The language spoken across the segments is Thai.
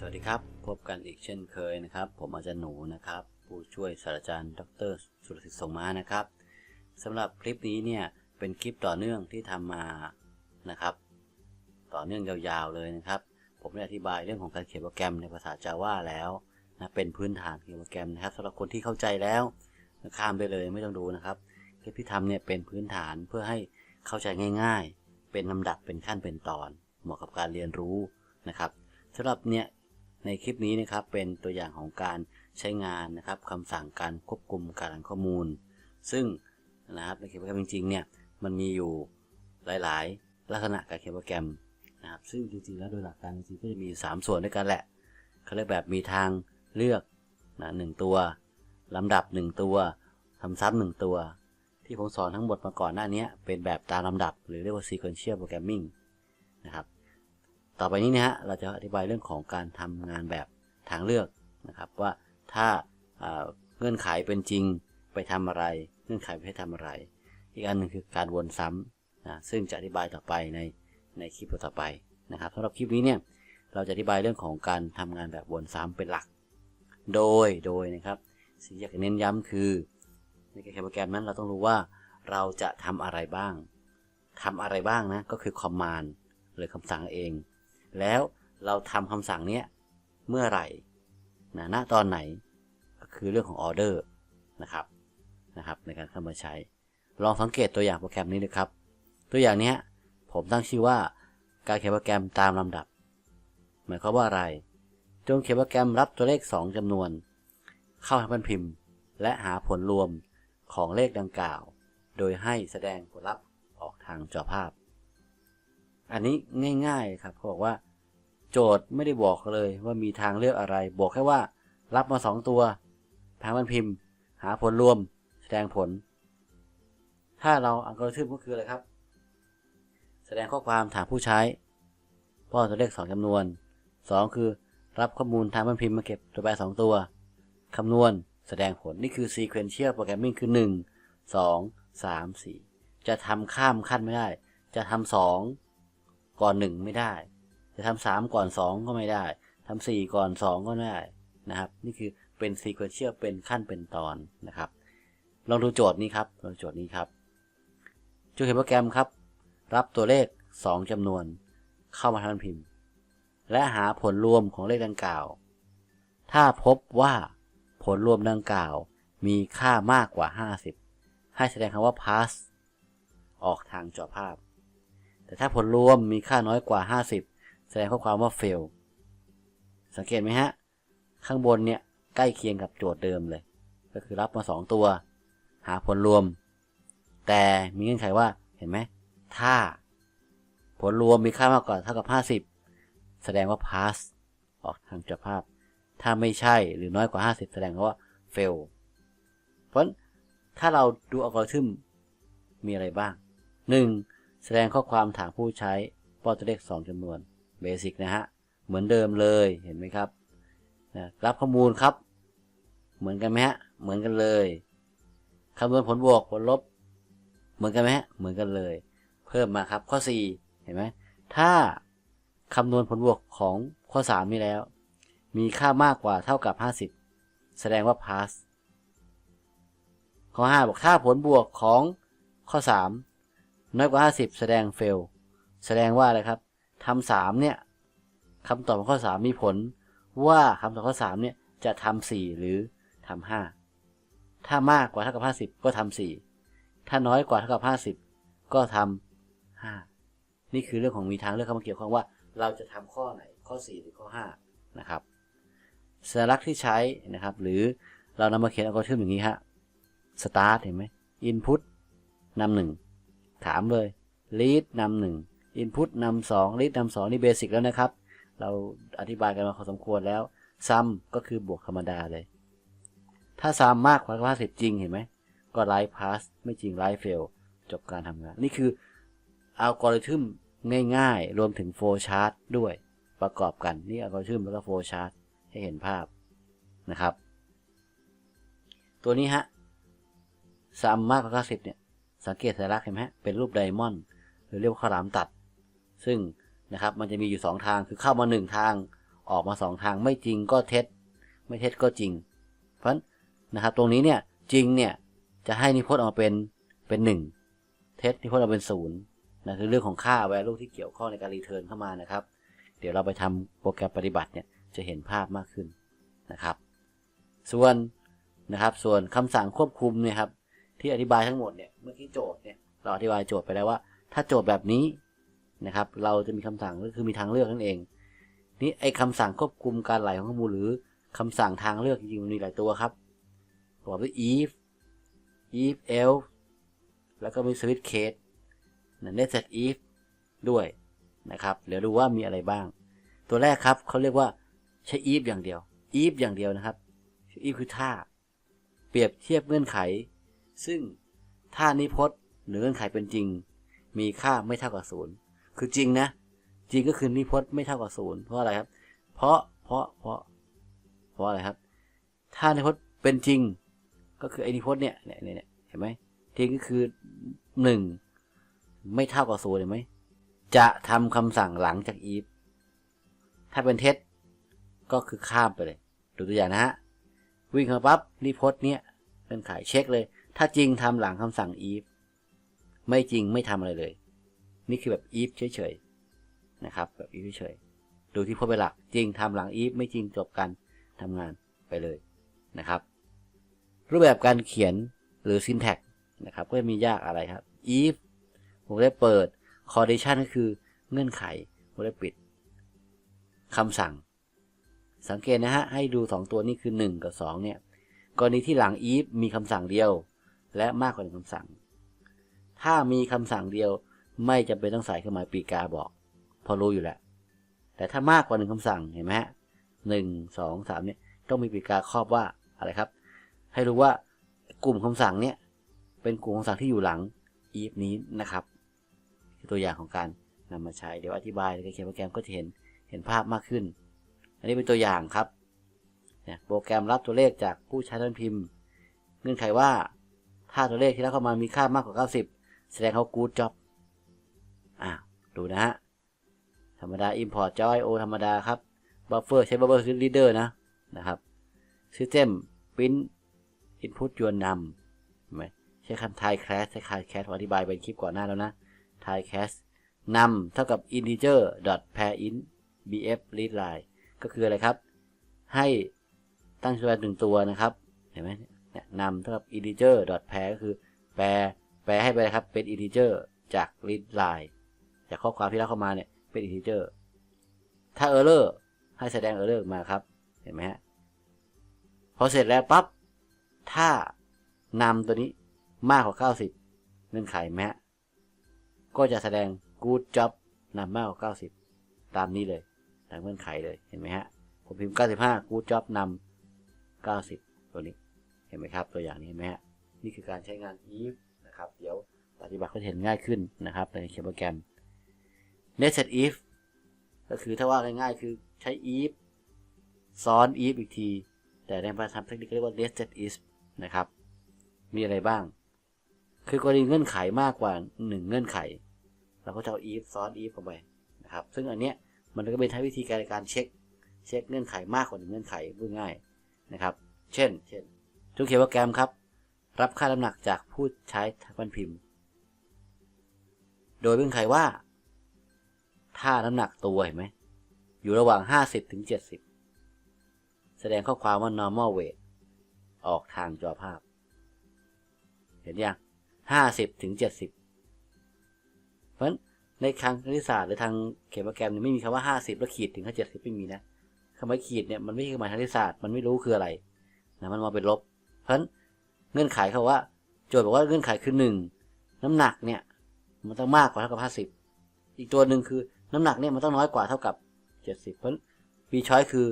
สวัสดีครับ พบกันอีกเช่นเคยนะครับ ผมอาจารย์หนูนะครับ ผู้ช่วยศาสตราจารย์ดร สุรศิษฐ์สงมานะครับสำหรับคลิปนี้เนี่ยเป็นคลิปต่อเนื่องที่ทำมานะครับ ต่อเนื่องยาวๆเลยนะครับ ผมได้อธิบายเรื่องของการเขียนโปรแกรมในภาษา Java แล้วนะเป็นพื้นฐานเขียนโปรแกรมนะครับสำหรับคนที่เข้าใจแล้วข้ามไปเลยไม่ต้องดูนะครับคลิปที่ทำเนี่ยเป็นพื้นฐานเพื่อให้เข้าใจง่าย ๆ เป็นลำดับเป็นขั้นเป็นตอน เหมาะกับการเรียนรู้นะครับสำหรับเนี่ย ในคลิปนี้นะครับเป็นตัวอย่างของการใช้งานนะครับคำสั่งการควบคุมการข้อมูล ซึ่งนะครับในเขียนโปรแกรมจริงๆเนี่ยมันมีอยู่หลายๆ ลักษณะการเขียนโปรแกรมนะครับซึ่งจริงๆแล้วโดยหลักการจริงๆก็จะมี 3 ส่วนด้วยกันแหละเขาเรียกแบบมีทางเลือกนะหนึ่งตัวลำดับ 1 ตัวทำซ้ำหนึ่งตัว ที่ผมสอนทั้งหมดมาก่อนหน้านี้เป็นแบบตามลำดับ หรือเรียกว่า sequential programming นะครับ ต่อไปนี้นะฮะเราจะอธิบายเรื่องของการทำงานแบบทางเลือกนะครับว่าถ้าเงื่อนไขเป็นจริงไปทำอะไร เงื่อนไขไม่ให้ทำอะไร อีกอันหนึ่งคือการวนซ้ำนะซึ่งจะอธิบายต่อไปในในคลิปต่อไปนะครับสำหรับคลิปนี้เนี่ยเราจะอธิบายเรื่องของการทำงานแบบวนซ้ำเป็นหลัก โดยโดยนะครับสิ่งที่อยากเน้นย้ำคือในการเขียนโปรแกรมนั้นเราต้องรู้ว่าเราจะทำอะไรบ้างทำอะไรบ้างนะก็คือ command หรือคำสั่งเอง แล้วเราทำคำสั่งนี้เมื่อไหร่นะณตอนไหนก็คือเรื่องของออเดอร์นะครับนะครับ ในการเข้ามาใช้ ลองสังเกตตัวอย่างโปรแกรมนี้นะครับ ตัวอย่างนี้ผมตั้งชื่อว่าการเขียนโปรแกรมตามลำดับ หมายความว่าอะไร จงเขียนโปรแกรมรับตัวเลข 2จำนวน เข้าทางพันพิมพ์ และหาผลรวมของเลขดังกล่าว โดยให้แสดงผลลัพธ์ออกทางจอภาพ อันนี้ง่าย ๆครับเขาบอกว่า โจทย์ไม่ได้บอกเลยว่ามีทางเลือกอะไร บอกแค่ว่ารับมา 2 ตัวทางพันพิมพ์ หาผลรวม แสดงผล ถ้าเราอัลกอริทึมก็คืออะไรครับ แสดงข้อความถามผู้ใช้ป้อนตัวเลข 2จำนวน 2 คือรับข้อมูลทางพันพิมพ์มาเก็บตัวแปร2ตัวคำนวณแสดงผลนี่คือ sequential programming คือ 1 2 3 4 จะทำข้ามขั้นไม่ได้ จะทำ2 ก่อน1ไม่ได้ จะทำ3ก่อน2ก็ไม่ได้ทำ4ก่อน2ก็ไม่ได้นะครับ นี่คือเป็น sequential เป็นขั้นเป็นตอนนะครับลองดูโจทย์นี้ครับลองโจทย์นี้ครับจูเขียนโปรแกรมครับ รับตัวเลข 2จำนวน เข้ามาทำพิมพ์ และหาผลรวมของเลขดังกล่าว ถ้าพบว่าผลรวมดังกล่าว มีค่ามากกว่า 50 ให้แสดงคำว่า pass ออกทางจอภาพ แต่ถ้าผลรวมมีค่าน้อยกว่า 50 แสดงข้อความว่า fail สังเกตไหมฮะ ข้างบนเนี่ยใกล้เคียงกับโจทย์เดิมเลย ก็คือรับมา 2 ตัว หาผลรวม แต่มีเงื่อนไขว่าเห็นไหม ถ้า ผลรวมมีค่ามากกว่าเท่ากับ 50 แสดงว่า pass ออกทางจอภาพ ถ้าไม่ใช่หรือน้อยกว่า 50 แสดงว่า fail เพราะถ้าเราดูอัลกอริทึมมีอะไรบ้าง 1. แสดงข้อความถามผู้ใช้ป้อนตัวเลข 2จำนวนเบสิกนะฮะ เหมือนเดิมเลยเห็นไหมครับนะรับข้อมูลครับ เหมือนกันไหมฮะ เหมือนกันเลยคำนวณผลบวกผลลบ เหมือนกันไหมฮะ เหมือนกันเลย เพิ่มมาครับข้อ 4 เห็นไหมถ้าคำนวณผลบวกของข้อ 3 นี้แล้ว มีค่ามากกว่าเท่ากับ 50 แสดงว่า pass ข้อ 5 บอกถ้าผลบวกของข้อ 3 น้อยกว่า50แสดง fail แสดงว่าอะไรครับทำ3เนี่ยคำตอบของข้อ3มีผล ว่าคำตอบข้อ3เนี่ยจะทำ4หรือทำ5ถ้ามากกว่าเท่ากับ50ก็ทำ4ถ้าน้อยกว่าเท่ากับ50ก็ทำ5นี่คือเรื่องของมีทางเลือกเข้ามาเกี่ยวข้องว่า เราจะทำข้อไหนข้อ4หรือข้อ5นะครับสัญลักษณ์ที่ใช้นะครับ หรือเรานำมาเขียนอัลกอริทึมอย่างนี้ฮะ start เห็นไหม input นำหนึ่ง ถามเลย lead นำหนึ่ง input นำสอง lead นำสองนี่เบสิกแล้วนะครับ เราอธิบายกันมาพอสมควรแล้ว sum ก็คือบวกธรรมดาเลย ถ้า sum มากกว่า50จริงเห็นไหม ก็ right pass ไม่จริง right fail จบการทำงาน นี่คืออัลกอริทึมง่ายๆ รวมถึง flow chart ด้วยประกอบกัน นี่อัลกอริทึมแล้วก็ flow chart ให้เห็นภาพนะครับ ตัวนี้ฮะซัมมากกว่า90เนี่ย สังเกตสัญลักษณ์เห็นไหมเป็นรูปไดมอนด์หรือเรียกว่าข้าวหลามตัด ซึ่งนะครับมันจะมีอยู่ 2 ทางคือเข้ามา 1 ทางออกมาสองทางไม่จริงก็เท็จ ไม่เท็จก็จริง เพราะนะครับตรงนี้เนี่ยจริงเนี่ยจะให้นิพจน์ออกมาเป็นเป็นหนึ่งเท็จนิพจน์ออกมาเป็นศูนย์นะคือเรื่องของค่า value ที่เกี่ยวข้องในการรีเทิร์นเข้ามานะครับ เดี๋ยวเราไปทำโปรแกรมปฏิบัติเนี่ยจะเห็นภาพมากขึ้นนะครับ ส่วนนะครับส่วนคำสั่งควบคุมเนี่ยครับ ที่อธิบายทั้งหมดเนี่ยเมื่อกี้โจทย์เนี่ยเราอธิบายโจทย์ไปแล้วว่า ถ้าโจทย์แบบนี้นะครับ เราจะมีคำสั่งก็คือมีทางเลือกนั่นเอง นี่ไอ้คำสั่งควบคุมการไหลของข้อมูลหรือคำสั่งทางเลือกจริงๆมันมีหลายตัวครับประกอบด้วย if if else แล้วก็มี switch case นะ net set if ด้วยนะครับ เดี๋ยวดูว่ามีอะไรบ้าง ตัวแรกครับเขาเรียกว่าใช้ if อย่างเดียว if อย่างเดียวนะครับ if คือท่าเปรียบเทียบเงื่อนไข ซึ่งถ้านิพจน์หรือเงื่อนไขเป็นจริง มีค่าไม่เท่ากับศูนย์คือจริงนะ จริงก็คือนิพจน์ไม่เท่ากับศูนย์เพราะอะไรครับ เพราะเพราะเพราะเพราะอะไรครับ ถ้านิพจน์เป็นจริง ก็คือไอ้นิพจน์เนี่ยเนี่ยเนี่ยเห็นไหมจริงก็คือหนึ่งไม่เท่ากับศูนย์เห็นไหมจะทำคำสั่งหลังจาก if ถ้าเป็นเท็จก็คือข้ามไปเลย ดูตัวอย่างนะฮะ วิ่งมาปั๊บนิพจน์เนี่ยเป็นขายเช็คเลย ถ้าจริงทำหลังคำสั่ง if ไม่จริงไม่ทำอะไรเลย นี่คือแบบ if เฉยๆนะครับ แบบ if เฉยๆดูที่พจน์เป็นหลักจริงทำหลัง if ไม่จริงจบกันทำงานไปเลยนะครับ รูปแบบการเขียนหรือ syntax นะครับ ก็มียากอะไรครับ if ผมได้เปิด condition ก็คือเงื่อนไขผมได้ปิดคำสั่ง สังเกตนะฮะ ให้ดู 2 ตัวนี้คือ 1 กับ 2 เนี่ย กรณีที่หลัง if มีคำสั่งเดียว และมากกว่าหนึ่งคำสั่ง ถ้ามีคำสั่งเดียวไม่จำเป็นต้องใส่เครื่องหมายปีกาบอก พอรู้อยู่แล้ว แต่ถ้ามากกว่าหนึ่งคำสั่งเห็นไหมฮะหนึ่งสองสามเนี่ยต้องมีปีกาครอบว่าอะไรครับ ให้รู้ว่ากลุ่มคำสั่งเนี่ยเป็นกลุ่มคำสั่งที่อยู่หลัง if นี้นะครับตัวอย่างของการนำมาใช้เดี๋ยวอธิบายในเขียนโปรแกรมก็จะเห็นเห็นภาพมากขึ้น อันนี้เป็นตัวอย่างครับโปรแกรมรับตัวเลขจากผู้ใช้ทันพิมพ์ เงื่อนไขว่า ถ้าตัวเลขที่รับเข้ามามีค่ามากกว่า 90 แสดงเขา good job อ่าดูนะฮะ ธรรมดา import joy o ธรรมดาครับ buffer ใช้ buffer reader นะ นะครับ system print input ยวนนำเห็นไหมใช้คำ tie class ใช้ tie class อธิบายไปคลิปก่อนหน้าแล้วนะ tie class นำเท่ากับ integer dot pair int bf read line ก็คืออะไรครับ ให้ตั้งชื่อหนึ่งตัวนะครับ เห็นไหม เนี่ยนำเท่ากับ integer dot pair ก็คือแปลแปลให้ไปนะครับเป็น integer จาก read line จากข้อความที่เรับเข้ามาเนี่ยเป็น integer ถ้า error ให้แสดง error มาครับ เห็นไหมฮะพอเสร็จแล้วปั๊บถ้านำตัวนี้มากกว่า 90 เงื่อนไขไหมฮะก็จะแสดง good job นำมากกว่า 90 ตามนี้เลยตามเงื่อนไขเลยเห็นไหมฮะผมพิมพ์ 95 good job นำ90 ตัวนี้ เห็นไหมครับ ตัวอย่างนี้ไหมฮะนี่คือการใช้งาน if นะครับ เดี๋ยวปฏิบัติก็เห็นง่ายขึ้นนะครับในเขียนโปรแกรม nested if ก็คือถ้าว่าง่ายๆ คือใช้ if ซ้อน if อีกที แต่ในภาษาเทคนิคเรียกว่า nested if นะครับ มีอะไรบ้าง คือกรณีเงื่อนไขมากกว่า 1 เงื่อนไข เราก็จะเอา if ซ้อน if เข้าไปนะครับ ซึ่งอันเนี้ยมันก็เป็นใช้วิธีการในการเช็ค เช็คเงื่อนไขมากกว่าหนึ่งเงื่อนไขพูดง่ายนะครับ เช่น เช่น ทุกเขียนโปรแกรมครับ รับค่าน้ำหนักจากผู้ใช้ทับันพิมพ์ โดยเงื่อนไขว่า ถ้าน้ำหนักตัวเห็นไหม อยู่ระหว่าง 50ถึง70 แสดงข้อความว่า normal weight ออกทางจอภาพ เห็นยัง50ถึง70 เพราะฉะนั้นในทางคณิตศาสตร์หรือทางเขียนโปรแกรมเนี่ยไม่มีคำว่า50แล้วขีดถึงค่า70ไม่มีนะคำว่าขีดเนี่ยมันไม่ใช่ครื่องหมายทางคณิตศาสตร์มันไม่รู้คืออะไรนะมันมาเป็นลบ ราะฉะนั้นเงื่อนไขเขาว่า โจทย์บอกว่าเงื่อนไขคือ1น้ำหนักเนี่ยมันต้องมากกว่าเท่ากับ50อีกตัวหนึ่งคือน้ำหนักเนี่ยมันต้องน้อยกว่าเท่ากับ70เพราะบีช้อยคือ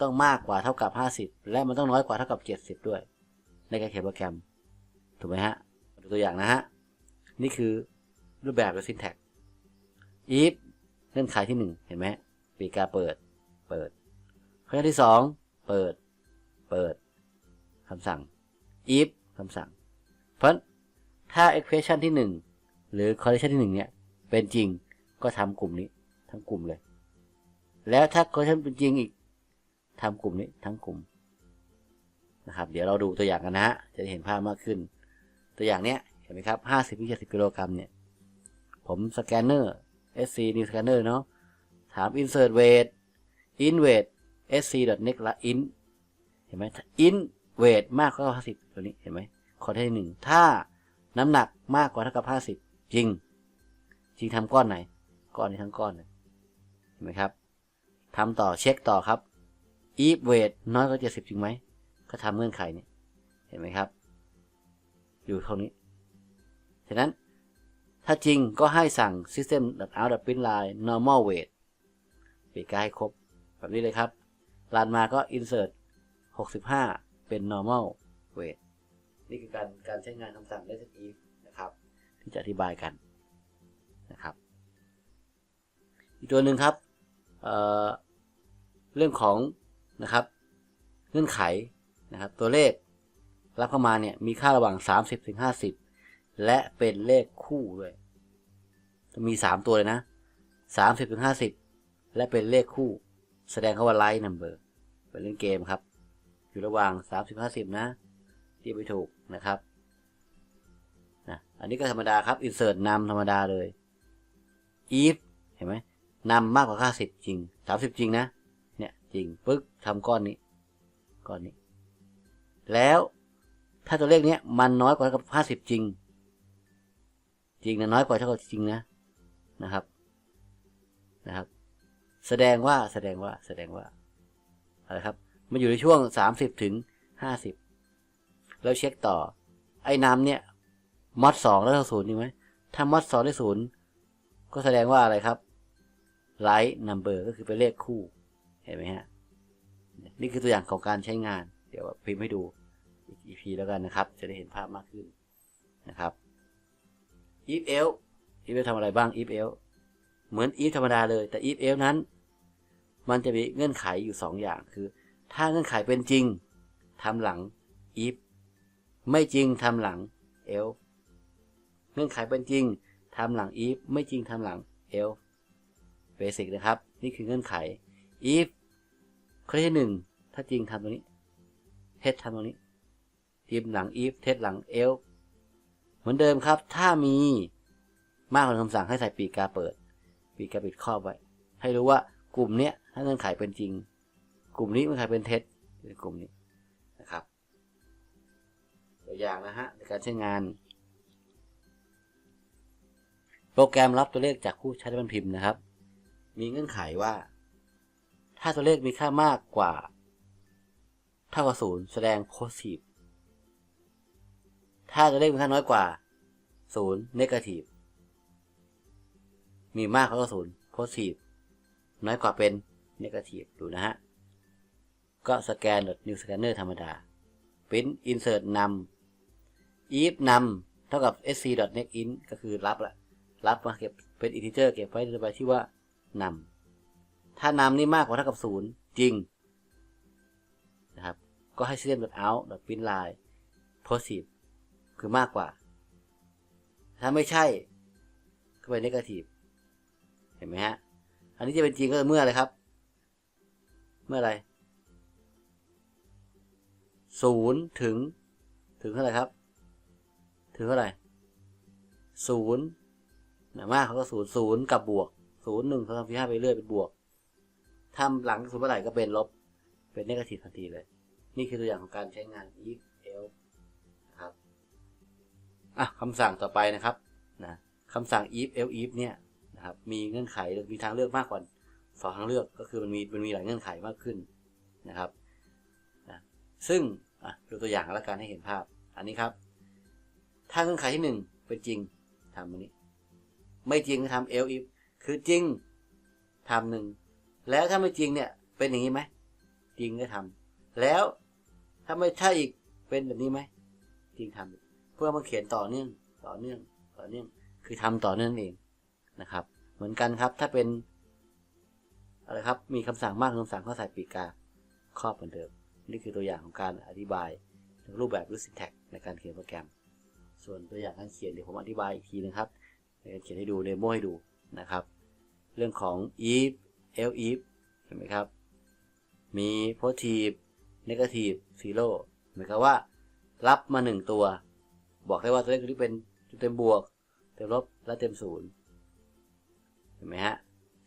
ต้องมากกว่าเท่ากับ50และมันต้องน้อยกว่าเท่ากับ70ด้วย ในการเขียนโปรแกรม ถูกไหมฮะดูตัวอย่างนะฮะนี่คือรูปแบบหรือ syntax if เงื่อนไขที่1เห็นไหมปีกาเปิด เปิดข้อที่2เปิด เปิดคำสั่ง if คำสั่ง เพราะถ้า expression ที่ 1 หรือ condition ที่1เนี่ย เป็นจริงก็ทำกลุ่มนี้ทั้งกลุ่มเลย แล้วถ้า condition เป็นจริงอีกทำกลุ่มนี้ทั้งกลุ่มนะครับ เดี๋ยวเราดูตัวอย่างกันนะฮะ จะได้เห็นภาพมากขึ้น ตัวอย่างเนี้ยเห็นไหมครับห้าสิบถึงเจ็ดสิบกิโลกรัมเนี่ย ผมสแกนเนอร์ SC New Scanner เนาะ ถาม insert weight in weight sc next in เห็นไหม in weight มากกว่า50ตัวนี้เห็นไหมข้อที่หนึ่งถ้าน้ำหนักมากกว่าเท่ากับ50จริง จริงทำก้อนไหน ก้อนนี้ทั้งก้อนเลยเห็นไหมครับทำต่อเช็คต่อครับ if weight น้อยกว่า70จริงไหมก็ทำเงื่อนไขนี้เห็นไหมครับ อยู่เท่านี้ฉะนั้นถ้าจริงก็ให้สั่ง system out print line normal weight ปีกาให้ครบ แบบนี้เลยครับรันมาก็ insert 65 เป็น normal weight นี่คือการการใช้งานคำสั่ง let if นะครับ ที่จะอธิบายกันนะครับ อีกตัวหนึ่งครับเเรื่องของนะครับเงื่อนไขนะครับ ตัวเลขรับเข้ามาเนี่ยมีค่าระหว่าง 30ถึง50 และเป็นเลขคู่ด้วยมี 3 ตัวเลยนะ 30ถึง50 และเป็นเลขคู่ แสดงเขาว่า line number เป็นเล่นเกมครับ อยู่ระหว่าง 30 50 นะที่ไปถูกนะครับนะอันนี้ก็ธรรมดาครับ insert นำธรรมดาเลย if เห็นไหมนำมากกว่า50จริง30จริงนะ เนี่ยจริงปึ๊กทำก้อนนี้ ก้อนนี้ แล้วถ้าตัวเลขเนี้ยมันน้อยกว่ากับ50จริง จริงนะน้อยกว่าเท่ากับจริงนะนะครับนะครับ แสดงว่าแสดงว่าแสดงว่าอะไรครับ มันอยู่ในช่วง 30ถึง50 แล้วเช็คต่อ ไอ้น้ำเนี่ยมอดสองแล้วเท่าศูนย์จริงไหมถ้ามอดสองได้ศูนย์ก็แสดงว่าอะไรครับไลท์นัมเบอร์ก็คือเป็นเลขคู่ เห็นไหมฮะ นี่คือตัวอย่างของการใช้งาน เดี๋ยวพิมพ์ให้ดูอีก EP แล้วกันนะครับ จะได้เห็นภาพมากขึ้นนะครับ if else if else ทำอะไรบ้าง if else เหมือน if ธรรมดาเลย แต่ if else นั้น มันจะมีเงื่อนไขอยู่ 2 อย่างคือ ถ้าเงื่อนไขเป็นจริงทำหลัง if ไม่จริงทำหลัง else เงื่อนไขเป็นจริงทำหลัง if ไม่จริงทำหลัง else เบสิกนะครับ นี่คือเงื่อนไข if ข้อที่หนึ่งถ้าจริงทำตรงนี้ เทสทำตรงนี้ทีมหลัง if เทสหลัง else เหมือนเดิมครับ ถ้ามีมากกว่าคำสั่งให้ใส่ปีกาเปิด ปีกาปิดครอบไว้ ให้รู้ว่ากลุ่มเนี้ยถ้าเงื่อนไขเป็นจริง กลุ่มนี้เงื่อนไขเป็นเท็จในกลุ่มนี้นะครับตัวอย่างนะฮะในการใช้งาน โปรแกรมรับตัวเลขจากผู้ใช้บันพิมพ์นะครับ มีเงื่อนไขว่า ถ้าตัวเลขมีค่ามากกว่าเท่ากับศูนย์แสดงโพสิทีฟถ้าตัวเลขมีค่าน้อยกว่าศูนย์เนกาทีฟมีมากกว่าศูนย์โพสิทีฟน้อยกว่าเป็นเนกาทีฟดูนะฮะ ก็สแกนด new scanner ธรรมดา print insert นำ if นำเท่ากับ sc next in ก็คือรับละรับมาเก็บเป็น integer เก็บไว้ในใบที่ว่านำ ถ้านำนี่มากกว่าเท่ากับศูนย์จริงนะครับ ก็ให้ system out print line positive คือมากกว่า ถ้าไม่ใช่ ก็เป็น negative เห็นไหมฮะ อันนี้จะเป็นจริงก็เมื่ออะไรครับ เมื่ออะไร ศูนย์ถึง ถึงเท่าไหร่ครับ ถึงเท่าไหร่ศูนย์หนะมากเขาก็ศูนย์ศูนย์กับบวกศูนย์หนึ่งสองสามสี่ห้าไปเรื่อยเป็นบวกทำหลังศูนย์เมื่อไหร่ก็เป็นลบ เป็นเนกาทีฟทันทีเลย นี่คือตัวอย่างของการใช้งาน if else นะครับอะคำสั่งต่อไปนะครับนะคำสั่ง if else if เนี่ยนะครับ มีเงื่อนไขมีทางเลือกมากกว่าสองทางเลือกก็คือมันมีมันมีหลายเงื่อนไขมากขึ้นนะครับ ซึ่งดูตัวอย่างแล้วกันให้เห็นภาพ อันนี้ครับ ถ้าเงื่อนไขที่หนึ่งเป็นจริงทำอันนี้ ไม่จริงทำ else if คือจริงทำหนึ่งแล้วถ้าไม่จริงเนี่ย เป็นอย่างนี้ไหมจริงก็ทำแล้วถ้าไม่ใช่อีกเป็นแบบนี้ไหมจริงทำเพื่อมาเขียนต่อเนื่องต่อเนื่องต่อเนื่องคือทำต่อเนื่องเองนะครับ เหมือนกันครับถ้าเป็นอะไรครับมีคำสั่งมากคำสั่งก็ใส่ปีกาครอบเหมือนเดิม นี่คือตัวอย่างของการอธิบายรูปแบบหรูป syntax ในการเขียนโปรแกรม ส่วนตัวอย่างการเขียนเดี๋ยวผมอธิบายอีกทีนะครับในการเขียนให้ดูเดโมให้ดูนะครับ เรื่องของ if else if เห็นไหมครับ มี positive negative zero หมายความว่า รับมาหนึ่งตัว บอกได้ว่าตัวเลขตัวนี้เป็นเต็มบวก เต็มลบและเต็มศูนย์เห็นไหมฮะ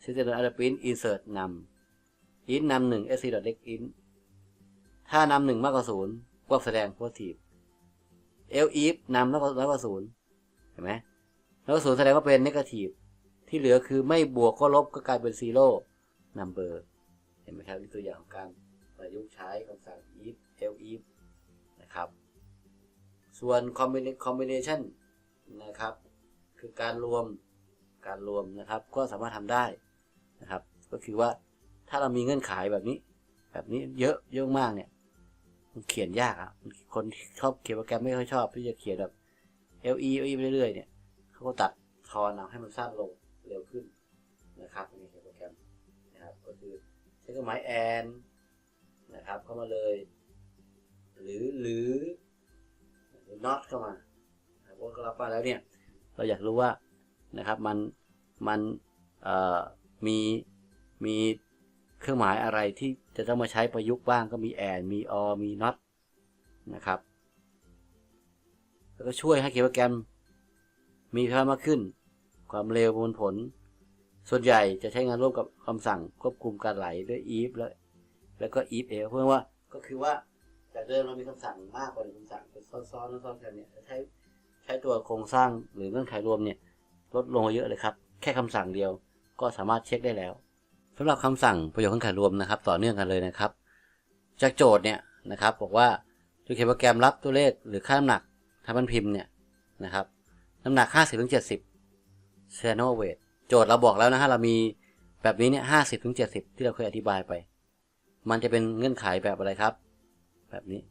system a d p r i n t insert นำ int นำหนึ่ง sc x int ถ้านำหนึ่งมากกว่าศูนย์ก็แสดง positive l if นำน้อยกว่าน้อยกว่าศูนย์เห็นไหมน้อยกว่าศูนย์แสดงว่าเป็น negative ที่เหลือคือไม่บวกก็ลบก็กลายเป็น zero number เห็นไหมครับนี่ตัวอย่างของการประยุกต์ใช้คำสั่ง if l if นะครับ ส่วน combination นะครับ คือการรวมการรวมนะครับ ก็สามารถทำได้นะครับ ก็คือว่าถ้าเรามีเงื่อนไขแบบนี้ แบบนี้เยอะเยอะมากเนี่ย มันเขียนยากอะ คนชอบเขียนโปรแกรมไม่ค่อยชอบที่จะเขียนแบบ LE LE ไปเรื่อยๆเนี่ยเขาก็ตัดทอนเอาให้มันสั้นลงเร็วขึ้นนะครับในเขียนโปรแกรมนะครับก็คือใช้เครื่องหมายแอนนะครับเข้ามาเลย หรือหรือหรือ not เข้ามานะครับว่ารับมาแล้วเนี่ย เราอยากรู้ว่านะครับมันมันมีมี เครื่องหมายอะไรที่จะต้องมาใช้ประยุกต์บ้างก็มี and มี or มี not นะครับ แล้วก็ช่วยให้เขียนโปรแกรมมีประสิทธิภามากขึ้น ความเร็วประมวลผล ส่วนใหญ่จะใช้งานร่วมกับคำสั่งควบคุมการไหลด้วย if และแล้วก็ if else เพื่อว่าก็คือว่าจากเดิมเรามีคำสั่งมากกว่าหนึ่งคำสั่งเป็นซ้อนๆซ้อนๆกันเนี่ยใช้ใช้ตัวโครงสร้างหรือเงื่อนไขรวมเนี่ยลดลงเยอะเลยครับ แค่คำสั่งเดียวก็สามารถเช็คได้แล้ว สำหรับคำสั่งประโยคเงื่อนไขรวมนะครับ ต่อเนื่องกันเลยนะครับ จากโจทย์เนี่ยนะครับ บอกว่าโดยเขียนโปรแกรมรับตัวเลขหรือค่าน้ำหนักทำมันพิมพ์เนี่ยนะครับน้ำหนัก 50ถึง70 c e n o weight โจทย์เราบอกแล้วนะฮะเรามีแบบนี้เนี่ย50ถึง70ที่เราเคยอธิบายไป มันจะเป็นเงื่อนไขแบบอะไรครับ แบบนี้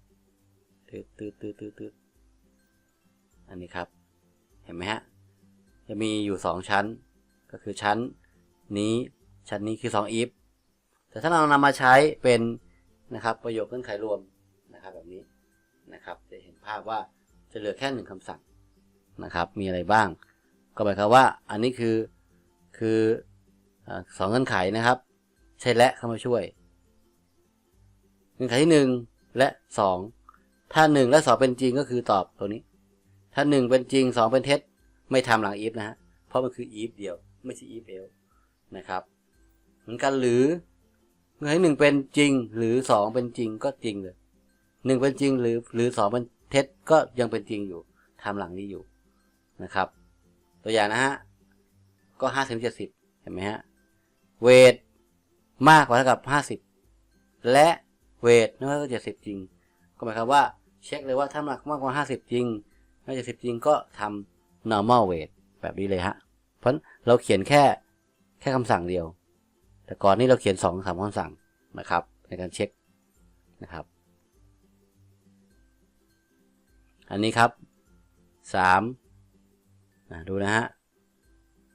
ตืดตืดตืดตืดตืดอันนี้ครับ เห็นไหมฮะ จะมีอยู่2ชั้น ก็คือชั้นนี้ ชั้นนี้คือ 2 if แต่ถ้าเรานำมาใช้เป็นนะครับประโยคเงื่อนไขรวมนะครับแบบนี้นะครับจะเห็นภาพว่าจะเหลือแค่หนึ่งคำสั่งนะครับมีอะไรบ้าง ก็หมายความว่าอันนี้คือคือสองเงื่อนไขนะครับ ใช้และเข้ามาช่วยเงื่อนไขที่หนึ่งและสองถ้าหนึ่งและสองเป็นจริงก็คือตอบตัวนี้ ถ้าหนึ่งเป็นจริงสองเป็นเท็จ ไม่ทำหลัง if นะฮะเพราะมันคือ if เดียว ไม่ใช่ if else นะครับ เหมือนกันหรือเงื่อนไขหนึ่งเป็นจริง หรือสองเป็นจริงก็จริงเลยหนึ่งเป็นจริงหรือหรือสองเป็นเท็จก็ยังเป็นจริงอยู่ทำหลังนี้อยู่นะครับ ตัวอย่างนะฮะก็ห้าสิบเจ็ดสิบเห็นไหมฮะเวทมากกว่าเท่ากับห้าสิบและเวทน้อยกว่าเจ็ดสิบจริง ก็หมายความว่าเช็คเลยว่าถ้าน้ำหนักมากกว่าห้าสิบจริงไม่เจ็ดสิบจริงก็ทำ normal weight แบบนี้เลยฮะเพราะเราเขียนแค่แค่คำสั่งเดียว แต่ก่อนนี้เราเขียนสองสามคำสั่งนะครับ ในการเช็คนะครับ อันนี้ครับสามดูนะฮะ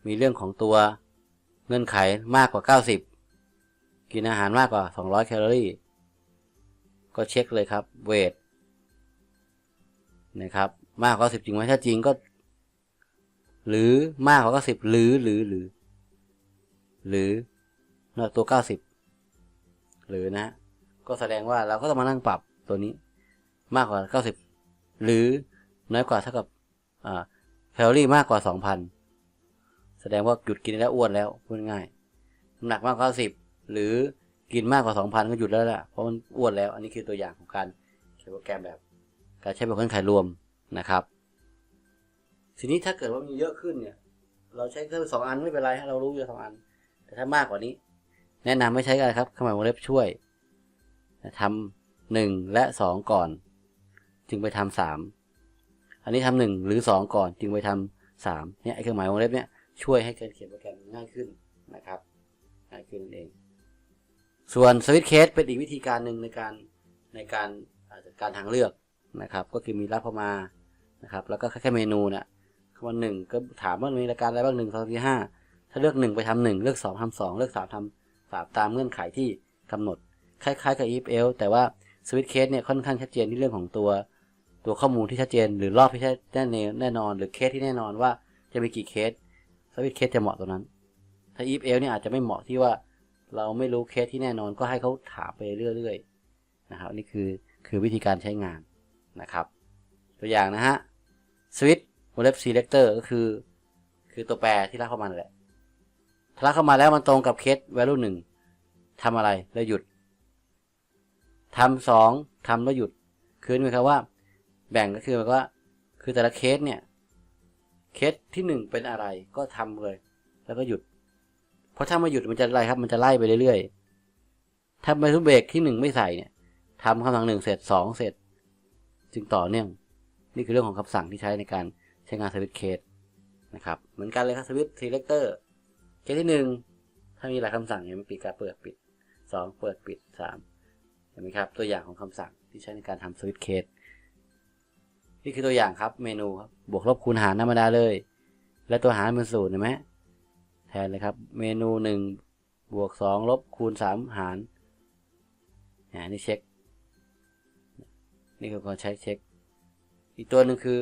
มีเรื่องของตัวเงื่อนไขมากกว่า 90 กินอาหารมากกว่า 200 แคลอรี่ ก็เช็คเลยครับเวทนะครับมากกว่า10จริงไหมถ้าจริงก็ หรือมากกว่า90หรือหรือหรือ หรือ ตัว 90 หรือนะ ก็แสดงว่าเราก็ต้องมานั่งปรับตัวนี้ มากกว่า 90 หรือน้อยกว่าเท่ากับแคลอรี่มากกว่า 2,000 แสดงว่าหยุดกินแล้วอ้วนแล้วพูดง่ายน้ำหนักมากกว่า10หรือกินมากกว่า 2,000 ก็หยุดแล้วแหละเพราะมันอ้วนแล้ว อันนี้คือตัวอย่างของการเขียนโปรแกรมแบบ การใช้แบบเงื่อนไขรวมนะครับ ทีนี้ถ้าเกิดว่ามีเยอะขึ้นเนี่ย เราใช้แค่สองอันไม่เป็นไรเรารู้อยู่สองอัน แต่ถ้ามากกว่านี้ แนะนำไม่ใช้กันครับขมายวงเล็บช่วยทำหนึ่งและสองก่อน จึงไปทำสามอันนี้ทำหนึ่งหรือสองก่อน จึงไปทำสามเนี่ยเครื่องหมายวงเล็บเนี่ยช่วยให้การเขียนโปรแกรมง่ายขึ้นนะครับง่ายขึ้นนั่นเอง ส่วนสวิตเคสเป็นอีกวิธีการหนึ่งในการในการจัดการทางเลือกนะครับ ก็คือมีรับเข้ามานะครับ แล้วก็แค่เมนูเนี่ยคำว่าหนึ่งก็ถามว่ามีรายการอะไรบ้างหนึ่งสองสี่ห้าถ้าเลือกหนึ่งไปทำหนึ่งเลือกสองทำสองเลือกสามทำ สามตามเงื่อนไขที่กำหนด คล้ายๆกับ if else แต่ว่าสวิตเคสเนี่ยค่อนข้างชัดเจนที่เรื่องของตัว ตัวข้อมูลที่ชัดเจน หรือรอบที่แน่แน่นอน หรือเคสที่แน่นอนว่าจะมีกี่เคสสวิตเคสจะเหมาะตัวนั้น ถ้า if else เนี่ยอาจจะไม่เหมาะที่ว่าเราไม่รู้เคสที่แน่นอนก็ให้เขาถามไปเรื่อยๆนะครับนี่คือคือวิธีการใช้งานนะครับ ตัวอย่างนะฮะ switch วงเล็บ selector ก็คือ คือตัวแปรที่ลากเข้ามาแหละ ถ้าลากเข้ามาแล้วมันตรงกับเคส value หนึ่งทำอะไรแล้วหยุดทำสองทำแล้วหยุด คือหมายความว่า แบ่งก็คือหมายความว่า คือแต่ละเคสเนี่ยเคสที่หนึ่งเป็นอะไรก็ทำเลย แล้วก็หยุด เพราะถ้าม่หยุดมันจะอะไรครับ มันจะไล่ไปเรื่อยๆ ถ้าไมทุกเบรกที่หนึ่งไม่ใส่เนี่ยทำคำสั่งหนึ่งเสร็จสองเสร็จ จึงต่อเนื่อง นี่คือเรื่องของคำสั่งที่ใช้ในการใช้งานสวิตช์เคสนะครับ เหมือนกันเลยครับสวิตช์ซีเลคเตอร์ สที่หนึ่งถ้ามีหลายคำสั่งเห็นไหมปิดการเปิดปิดสองเปิดปิดสามเห็นไหมครับ ตัวอย่างของคำสั่งที่ใช้ในการทำสวิตช์เคสนี่คือตัวอย่างครับเมนูครับบวกลบคูณหารธรรมดาเลย และตัวหารเป็นศูนย์เห็นไหมแทนเลยครับ เมนูหนึ่งบวกสองลบคูณสามหารนี่เช็ค นี่คือการใช้เช็ค อีกตัวหนึ่งคือ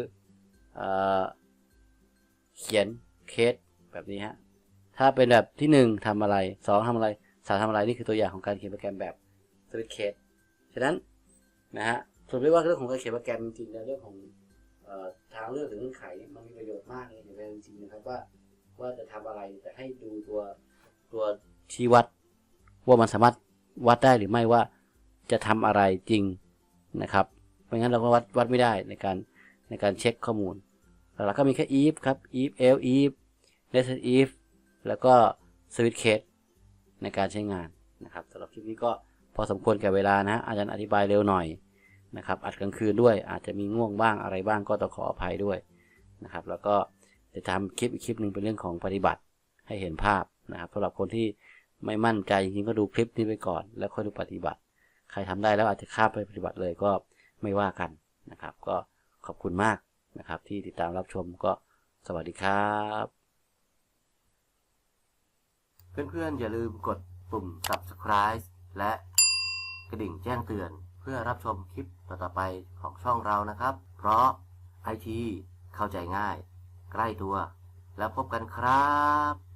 เอเขียนเคสแบบนี้ฮะ ถ้าเป็นแบบที่หนึ่งทำอะไรสองทำอะไรสามทำอะไรนี่คือตัวอย่างของการเขียนโปรแกรมแบบสวิตเคสฉะนั้นนะฮะสรุปได้ว่าเรื่องของการเขียนโปรแกรมจริงๆแล้วเรื่องของทางเลือกหรือเงื่อนไขมันมีประโยชน์มากเลยในจริงๆนะครับว่าว่าจะทำอะไรแต่ให้ดูตัวตัวชี้วัดว่ามันสามารถวัดได้หรือไม่ว่าจะทำอะไรจริงนะครับไม่งั้นเราก็วัดวัดไม่ได้ในการในการเช็คข้อมูลหลักก็มีแค่ if ครับ if else if nested if แล้วก็ switch case ในการใช้งานนะครับสำหรับคลิปนี้ก็พอสมควรแก่เวลานะ อาจารย์อธิบายเร็วหน่อยนะครับอัดกลางคืนด้วยอาจจะมีง่วงบ้างอะไรบ้างก็ต้องขออภัยด้วยนะครับ แล้วก็จะทำคลิปอีกคลิปหนึ่งเป็นเรื่องของปฏิบัติให้เห็นภาพนะครับสำหรับคนที่ไม่มั่นใจจริงๆก็ดูคลิปนี้ไปก่อน แล้วค่อยดูปฏิบัติ ใครทำได้แล้วอาจจะข้ามไปปฏิบัติเลยก็ไม่ว่ากันนะครับ ก็ขอบคุณมากนะครับ ที่ติดตามรับชมก็สวัสดีครับ เพื่อนๆ อย่าลืมกดปุ่ม subscribe และกระดิ่งแจ้งเตือน เพื่อรับชมคลิปต่อๆไปของช่องเรานะครับ เพราะไอทีเข้าใจง่าย ใกล้ตัว แล้วพบกันครับ